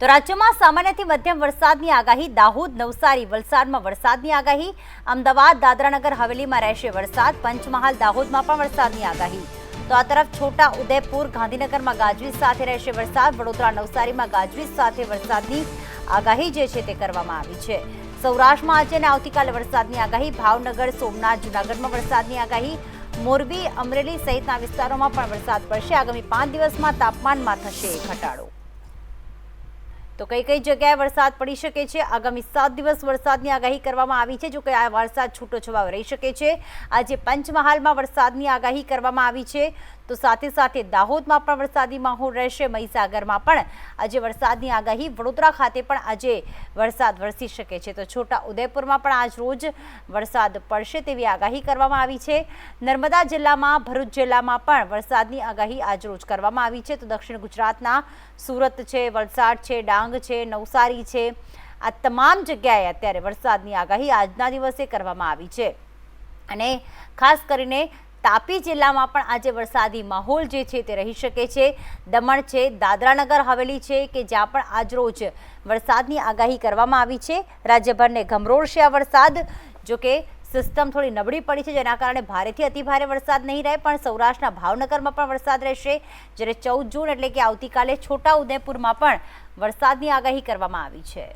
તો રાજ્યમાં સામાન્યથી મધ્યમ વરસાદની આગાહી, દાહોદ, નવસારી વલસાડમાં વરસાદની આગાહી, અમદાવાદ, દાદરાનગર, હવેલીમાં રહેશે વરસાદ, પંચમહાલ, દાહોદમાં પણ વરસાદની આગાહી. તો આ તરફ છોટા ઉદયપુર, ગાંધીનગરમાં ગાજવીજ સાથે રહેશે વરસાદ, વડોદરા, નવસારીમાં ગાજવીજ સાથે વરસાદની આગાહી જે છે તે કરવામાં આવી છે. સૌરાષ્ટ્રમાં આજે અને આવતીકાલે વરસાદની આગાહી, ભાવનગર, સોમનાથ, જૂનાગઢમાં વરસાદની આગાહી, મોરબી, અમરેલી સહિતના વિસ્તારોમાં પણ વરસાદ પડશે. આગામી પાંચ દિવસમાં તાપમાનમાં થશે ઘટાડો. તો કઈ કઈ જગ્યાએ વરસાદ પડી શકે છે? આગામી સાત દિવસ વરસાદની આગાહી કરવામાં આવી છે, જો કે આ વરસાદ છૂટો છવાયો રહી શકે છે. આજે પંચમહાલમાં વરસાદની આગાહી કરવામાં આવી છે. તો સાથે સાથે દાહોદમાં પણ વરસાદી માહોલ રહેશે. મહીસાગરમાં પણ આજે વરસાદની આગાહી. વડોદરા ખાતે પણ આજે વરસાદ વરસી શકે છે. તો છોટા ઉદયપુરમાં પણ આજ રોજ વરસાદ પડશે તેવી આગાહી કરવામાં આવી છે. નર્મદા જિલ્લામાં, ભરૂચ જિલ્લામાં પણ વરસાદની આગાહી આજ રોજ કરવામાં આવી છે. તો દક્ષિણ ગુજરાતના સુરત છે, વલસાડ છે, ડાંગ છે, નવસારી છે. આ તમામ જગ્યાએ અત્યારે વરસાદની આગાહી આજના દિવસે કરવામાં આવી છે. અને ખાસ કરીને તાપી જિલ્લામાં પણ આજે વરસાદી માહોલ જે છે તે રહી શકે છે. દમણ છે, દાદરાનગર હવેલી છે કે જ્યાં પણ આજરોજ વરસાદની આગાહી કરવામાં આવી છે. રાજ્યભરને ગમરોળશે આ વરસાદ. જો કે સિસ્ટમ થોડી નબળી પડી છે જેના કારણે ભારેથી અતિભારે વરસાદ નહીં રહે, પણ સૌરાષ્ટ્રના ભાવનગરમાં પણ વરસાદ રહેશે. જ્યારે ચૌદ જૂન એટલે કે આવતીકાલે છોટા ઉદેપુરમાં પણ વરસાદની આગાહી કરવામાં આવી છે.